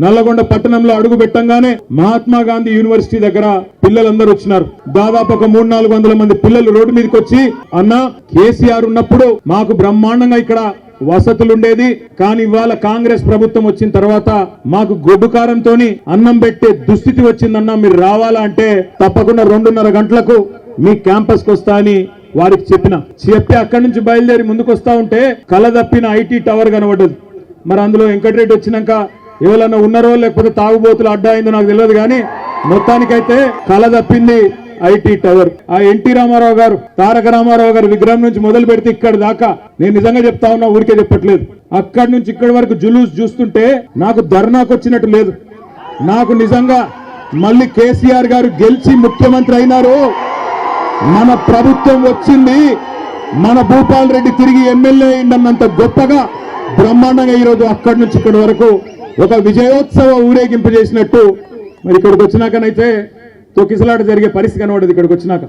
నల్లగొండ పట్టణంలో అడుగు పెట్టంగానే మహాత్మా గాంధీ యూనివర్సిటీ దగ్గర పిల్లలందరూ వచ్చినారు. దాదాపు ఒక మూడు నాలుగు వందల మంది పిల్లలు రోడ్డు మీదకి వచ్చి అన్న కేసీఆర్ ఉన్నప్పుడు మాకు బ్రహ్మాండంగా ఇక్కడ వసతులుండేది కానీ ఇవాళ కాంగ్రెస్ ప్రభుత్వం వచ్చిన తర్వాత మాకు గొడ్డుకారంతో అన్నం పెట్టే దుస్థితి వచ్చిందన్నా మీరు రావాలా అంటే తప్పకుండా రెండున్నర గంటలకు మీ క్యాంపస్కి వస్తా అని వారికి చెప్పిన. చెప్పి అక్కడి నుంచి బయలుదేరి ముందుకు వస్తా ఉంటే కలదప్పిన ఐటీ టవర్ కనబడ్డది. మరి అందులో వెంకటరెడ్డి వచ్చినాక ఎవరన్నా ఉన్నారో లేకపోతే తాగుబోతులు అడ్డాయిందో నాకు తెలియదు కానీ మొత్తానికైతే కళ తప్పింది ఐటీ టవర్. ఆ ఎన్టీ రామారావు గారు తారక రామారావు గారు విగ్రహం నుంచి మొదలు పెడితే ఇక్కడ దాకా నేను నిజంగా చెప్తా ఉన్నా ఊరికే చెప్పట్లేదు. అక్కడి నుంచి ఇక్కడి వరకు జులూస్ చూస్తుంటే నాకు ధర్నాకు వచ్చినట్టు లేదు. నాకు నిజంగా మళ్ళీ కేసీఆర్ గారు గెలిచి ముఖ్యమంత్రి అయినారు మన ప్రభుత్వం వచ్చింది మన భూపాల్ రెడ్డి తిరిగి ఎమ్మెల్యే అయిందన్నంత గొప్పగా బ్రహ్మాండంగా ఈరోజు అక్కడి నుంచి ఇక్కడి వరకు ఒక విజయోత్సవ ఊరేగింపు చేసినట్టు మరి ఇక్కడికి వచ్చినాకనైతే తొక్కిసలాట జరిగే పరిస్థితి కనబడదు ఇక్కడికి వచ్చినాక.